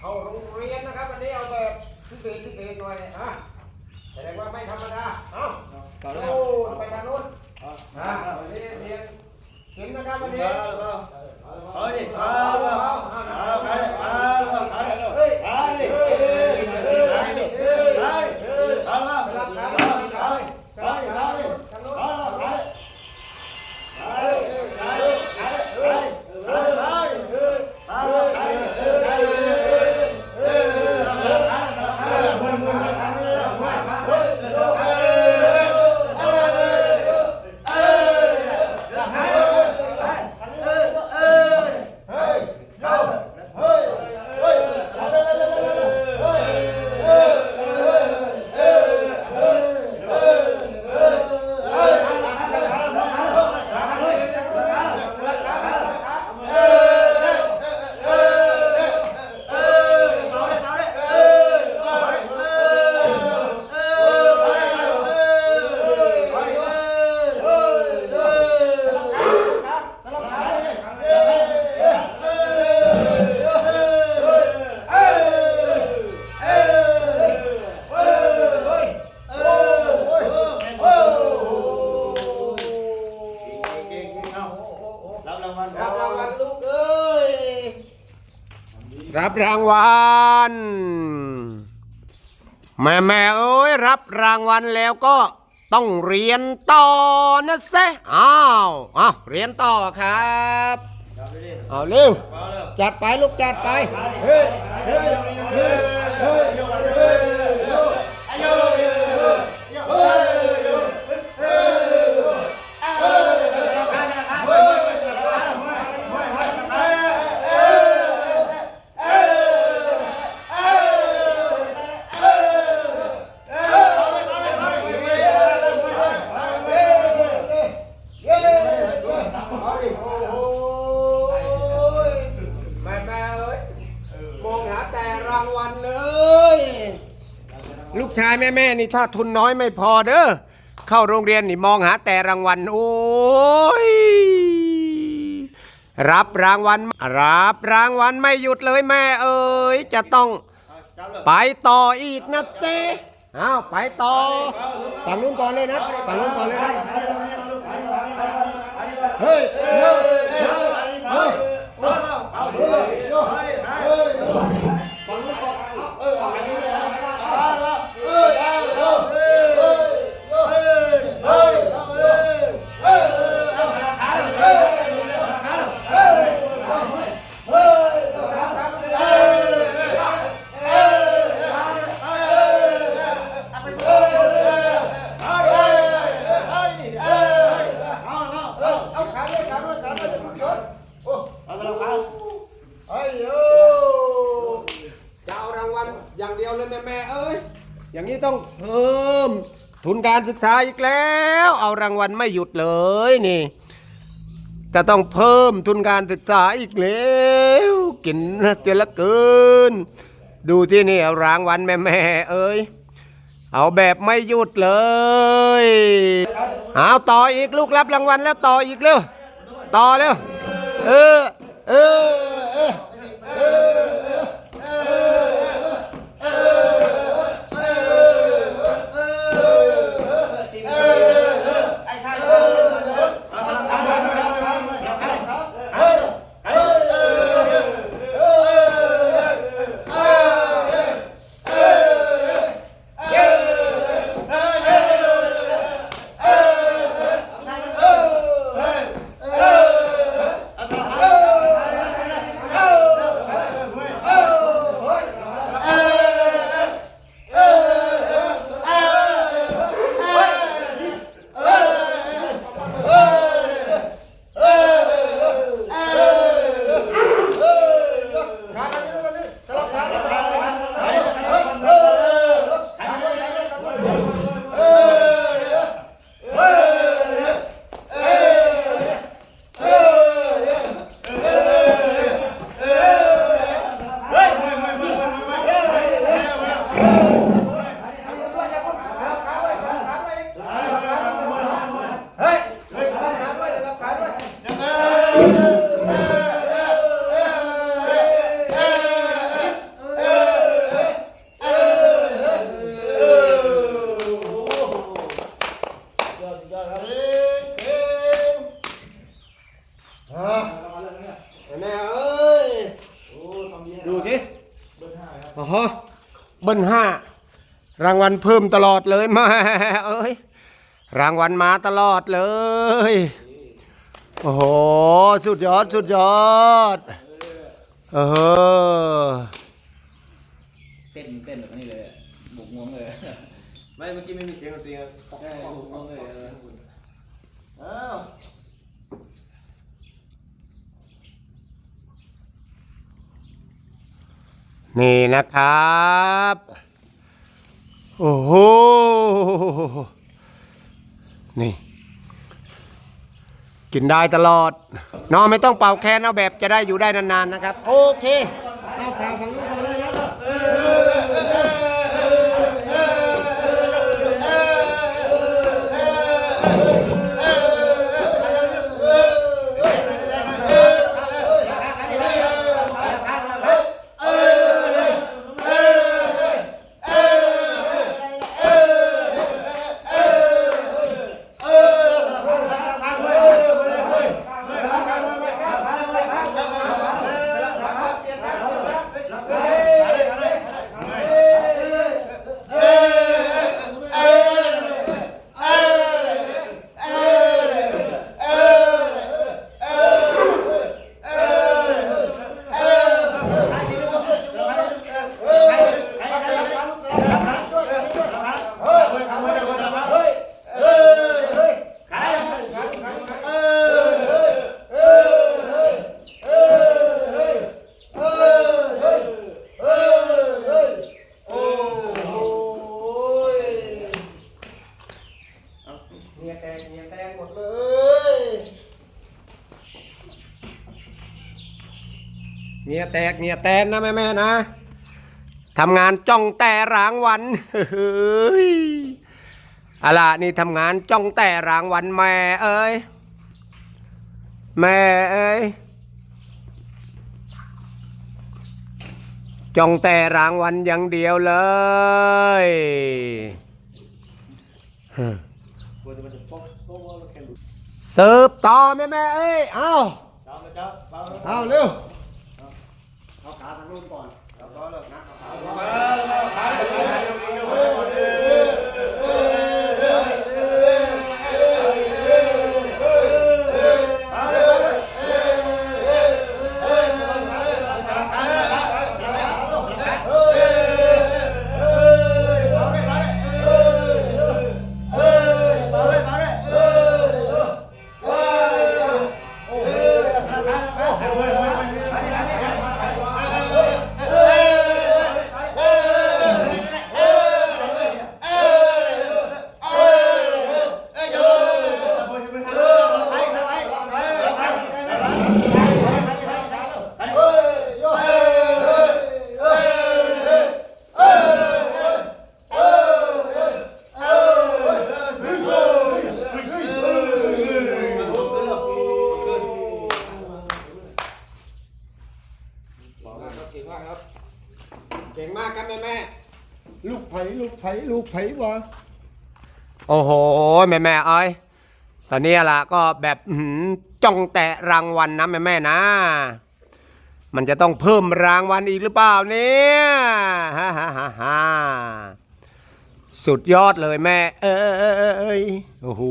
เอาโรงเรียนนะครับวันนี้เอาแบบพิเศษพิเศษหน่อยอะแสดงว่าไม่ธรรมดาเอ้าต่อแล้วโอ้ไปทางนู้นอะวันนเรียนสิลป์นะครับวันนี้เฮ้ยเอาเอาเอาเอา รับรางวัลแม่แม่เอ้ยรับรางวัลแล้วก็ต้องเรียนต่อนะเซอ้าวอ้าวเรียนต่อครับเอาเร็วจัดไปลูกจัดไปเฮ้ยเฮ้ยเฮ้ยเฮ้ยางวัลเลย ลูกชายแม่แม่นี่ถ้าทุนน้อยไม่พอเด้อเข้าโรงเรียนนี่มองหาแต่รางวัลโอ้ยรับรางวัลรับรางวัลไม่หยุดเลยแม่เอ้ยจะต้องไปต่ออีกนะเต้อ้าไปต่อฝั่งนู้นก่อนเลยนะฝั่งนู้นก่อนเลยนะเฮ้ยเฮ้ยเฮ้ยเฮ้ยเอา ศึกษาอีกแล้ว เอารางวัลไม่หยุดเลยนี่ จะต้องเพิ่มทุนการศึกษาอีกแล้วกินเสียละเกิน ดูที่นี่เอารางวัลแม่แม่เอ้ยเอาแบบไม่หยุดเลยเอาต่ออีกลูกรับรางวัลแล้วต่ออีกเร็วต่อเร็วเออเออเออ อ๋อเบิ้ลห้ารางวัลเพิ่มตลอดเลยแม่เอ้ยรางวัลมาตลอดเลย โอ้โห สุดยอด สุดยอด เออ เต้นเต้นแบบนี้เลยอะบุกงวงเลย ไม่เมื่อกี้ไม่มีเสียงดนตรีใช่บุกงวงเลยเอออ้าว นี่นะครับ โอ้โห นี่ กินได้ตลอดน้องไม่ต้องเป่าแคนเอาแบบจะได้อยู่ได้นานๆนะครับ โอเคเอาข่าวฝั่งนู้นก่อนเลยนะ เงียแตกเงียแตนนะแม่แม่ๆนะทำงานจ้องแต่รางวัลเฮ้ยอะล่ะนี่ทำงานจ้องแต่รางวัลแม่เอ้ยแม่เอ้ยจ้องแต่รางวัลอย่างเดียวเลยเสิร์ฟต่อแม่แม่เอ้ยเอาจ้ามาจ้าเบาเอาเร็ว เอาขาทางนู้นก่อนเอาเบาเลยนะเอก ลูกไผ่ลูกไผ่ลูกไผ่วะโอ้โห แม่แม่เอ้ยตอนนี้ล่ะก็แบบจ้องแต่รางวัลนะแม่แม่นะ มันจะต้องเพิ่มรางวัลอีกหรือเปล่าเนี่ยฮ่าฮ่าฮ่าฮ่าสุดยอดเลยแม่ เอ้ยโอ้โห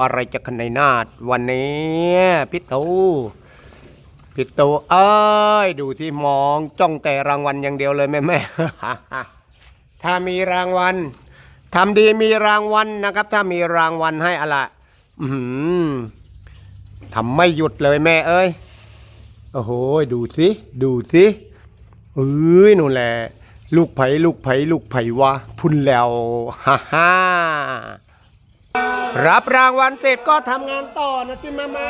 อะไรจะขนาดนาดวันนี้พี่ตูพี่ตูเอ้ย ดูที่มองจ้องแต่รางวัลอย่างเดียวเลยแม่แม่ ถ้ามีรางวัลทำดีมีรางวัลนะครับ ถ้ามีรางวัลให้อะละอื้อหือทำไม่หยุดเลยแม่เอ้ยโอ้โหดูสิดูสิเอ้ยนู่นแหละลูกไผ่ลูกไผ่ลูกไผ่วะพุ่นแล้วฮ่าฮ่ารับรางวัลเสร็จก็ทำงานต่อนะที่มามา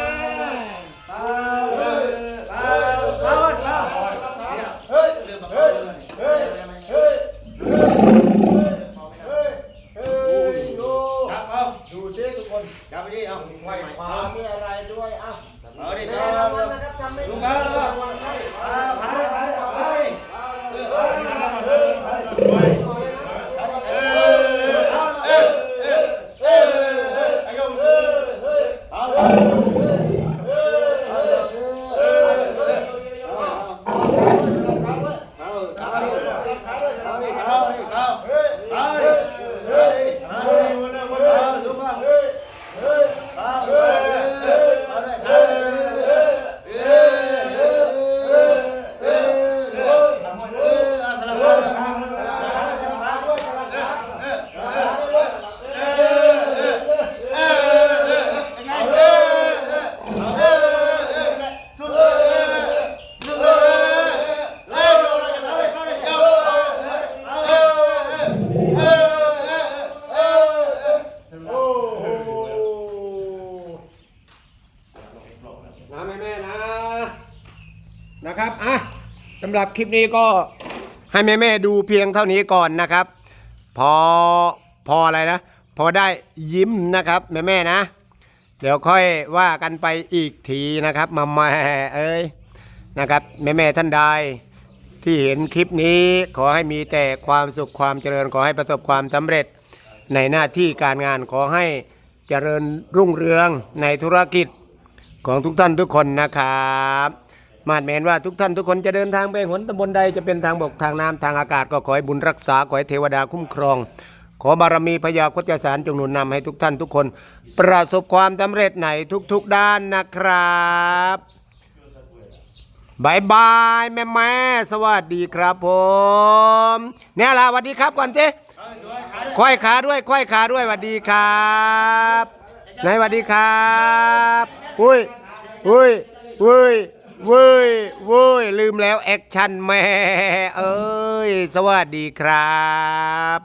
นะแม่แม่นะ นะครับอะสำหรับคลิปนี้ก็ให้แม่แม่ดูเพียงเท่านี้ก่อนนะครับ พอพออะไรนะ พอได้ยิ้มนะครับแม่แม่นะ เดี๋ยวค่อยว่ากันไปอีกทีนะครับมาแม่เอ้ยนะครับแม่แม่ท่านใดที่เห็นคลิปนี้ขอให้มีแต่ความสุขความเจริญขอให้ประสบความสำเร็จในหน้าที่การงานขอให้เจริญรุ่งเรืองในธุรกิจ ของทุกท่านทุกคนนะครับมาดแมนว่าทุกท่านทุกคนจะเดินทางไปหนตำบลใดจะเป็นทางบกทางน้ำทางอากาศก็ขอให้บุญรักษาขอให้เทวดาคุ้มครอง ขอบารมีพญาคจสารจงหนุนนำให้ทุกท่านทุกคน ประสบความสำเร็จในทุกๆด้านนะครับบายบายแม่แม่สวัสดีครับผมเนี่ยละสวัสดีครับก่อนเจ้ควายขาด้วยควายขาด้วยสวัสดีครับไหนสวัสดีครับ อุ้ยเฮ้ยเฮ้ยเว้ยเว้ยลืมแล้วแอคชั่นแม่เอ้ย สวัสดีครับ